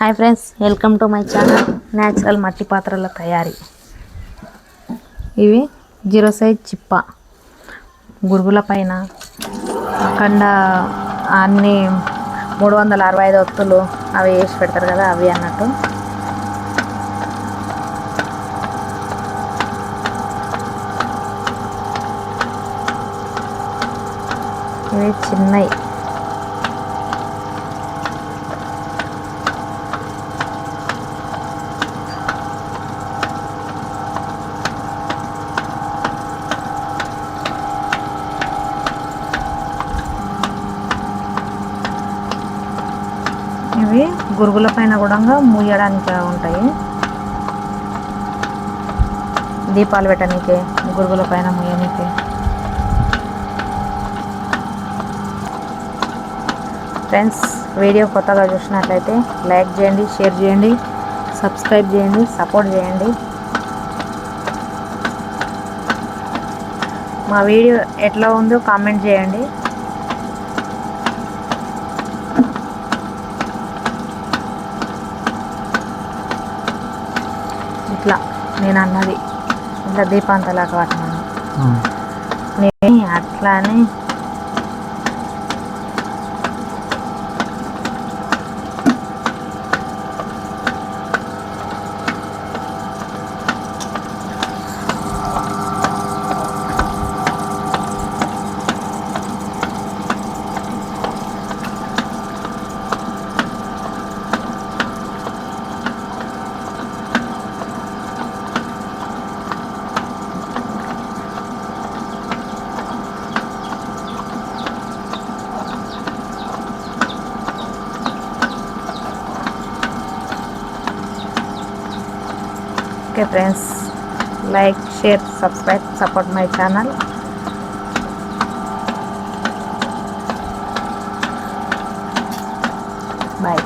Hi friends welcome to my channel natural మట్టి పాత్రల తయారీ ఇవి జీరో సైజ్ చిప్ప గురుగుల పైన కండ అన్ని మూడు వందల అరవై ఐదు వత్తులు అవి వేసి పెడతారు కదా అవి అన్నట్టు ఇవి చిన్నవి ఇవి గురుగుల పైన కూడా మూయడానికి ఉంటాయి దీపాలు పెట్టడానికి గురుగుల పైన మూయడానికి ఫ్రెండ్స్ వీడియో కొత్తగా చూసినట్లయితే లైక్ చేయండి షేర్ చేయండి సబ్స్క్రైబ్ చేయండి సపోర్ట్ చేయండి మా వీడియో ఎట్లా ఉందో కామెంట్ చేయండి ఇట్లా నేను అన్నది ఇట్లా దీపాంతలాగా పట్టినాను నేను అట్లానే Okay friends, like, share, subscribe, support my channel. Bye.